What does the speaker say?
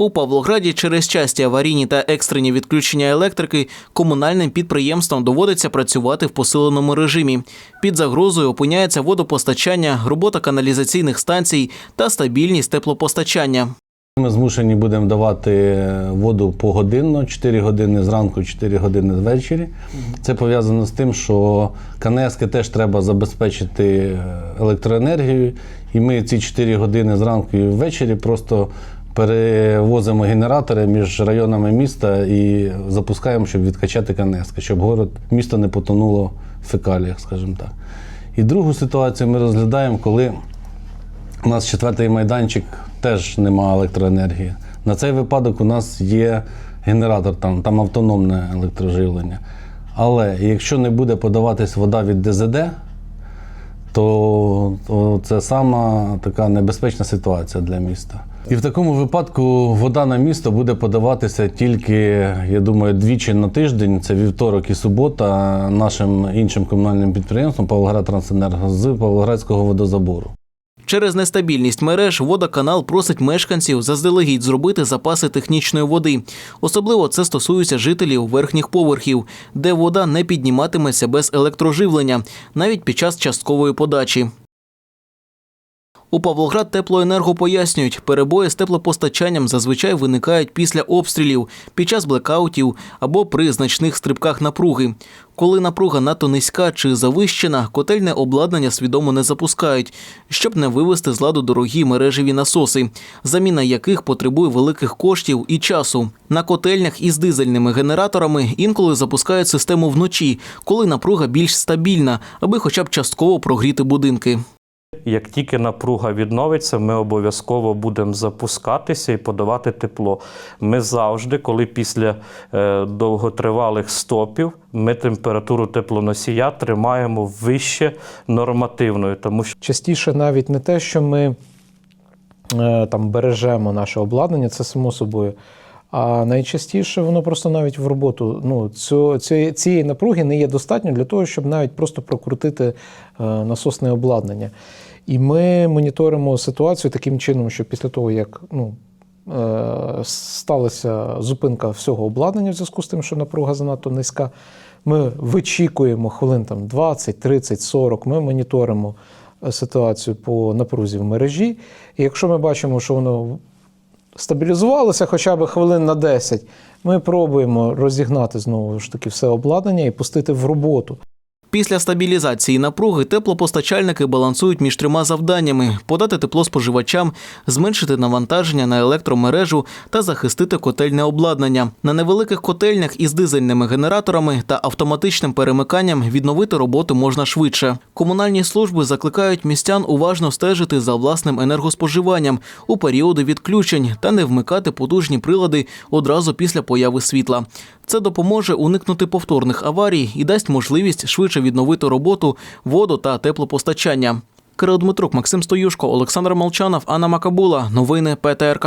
У Павлограді через часті аварійні та екстрені відключення електрики комунальним підприємствам доводиться працювати в посиленому режимі. Під загрозою опиняється водопостачання, робота каналізаційних станцій та стабільність теплопостачання. Ми змушені будемо давати воду погодинно, 4 години зранку, 4 години ввечері. Це пов'язано з тим, що КНСки теж треба забезпечити електроенергією, і ми ці 4 години зранку і ввечері просто перевозимо генератори між районами міста і запускаємо, щоб відкачати КНСки, щоб город, місто не потонуло в фекаліях, скажімо так. І другу ситуацію ми розглядаємо, коли у нас четвертий майданчик теж немає електроенергії. На цей випадок у нас є генератор, там, там автономне електроживлення. Але якщо не буде подаватись вода від ДЗД, то, то це сама така небезпечна ситуація для міста. І в такому випадку вода на місто буде подаватися тільки, я думаю, двічі на тиждень. Це вівторок і субота нашим іншим комунальним підприємством Павлоград Трансенерго з Павлоградського водозабору. Через нестабільність мереж водоканал просить мешканців заздалегідь зробити запаси технічної води. Особливо це стосується жителів верхніх поверхів, де вода не підніматиметься без електроживлення, навіть під час часткової подачі. У Павлоград теплоенерго пояснюють, перебої з теплопостачанням зазвичай виникають після обстрілів, під час блекаутів або при значних стрибках напруги. Коли напруга надто низька чи завищена, котельне обладнання свідомо не запускають, щоб не вивести з ладу дорогі мережеві насоси, заміна яких потребує великих коштів і часу. На котельнях із дизельними генераторами інколи запускають систему вночі, коли напруга більш стабільна, аби хоча б частково прогріти будинки. Як тільки напруга відновиться, ми обов'язково будемо запускатися і подавати тепло. Ми завжди, коли після е, довготривалих стопів, ми температуру теплоносія тримаємо вище нормативної, тому що Частіше навіть не те, що ми е, там бережемо наше обладнання, це само собою. А найчастіше воно просто навіть в роботу ну, цю, цієї, цієї напруги не є достатньо для того, щоб навіть просто прокрутити е, насосне обладнання. І ми моніторимо ситуацію таким чином, що після того, як ну, е, сталася зупинка всього обладнання в зв'язку з тим, що напруга занадто низька, ми вичікуємо хвилин там 20, 30, 40, ми моніторимо е, ситуацію по напрузі в мережі. І якщо ми бачимо, що воно стабілізувалося хоча б хвилин на 10, ми пробуємо розігнати знову ж таки все обладнання і пустити в роботу. Після стабілізації напруги теплопостачальники балансують між трьома завданнями: подати тепло споживачам, зменшити навантаження на електромережу та захистити котельне обладнання. На невеликих котельнях із дизельними генераторами та автоматичним перемиканням відновити роботу можна швидше. Комунальні служби закликають містян уважно стежити за власним енергоспоживанням у періоди відключень та не вмикати потужні прилади одразу після появи світла. Це допоможе уникнути повторних аварій і дасть можливість швидше відновити роботу воду та теплопостачання. Кирил Дмитрук, Максим Стоюшко, Олександр Молчанов, Анна Макабула. Новини ПТРК.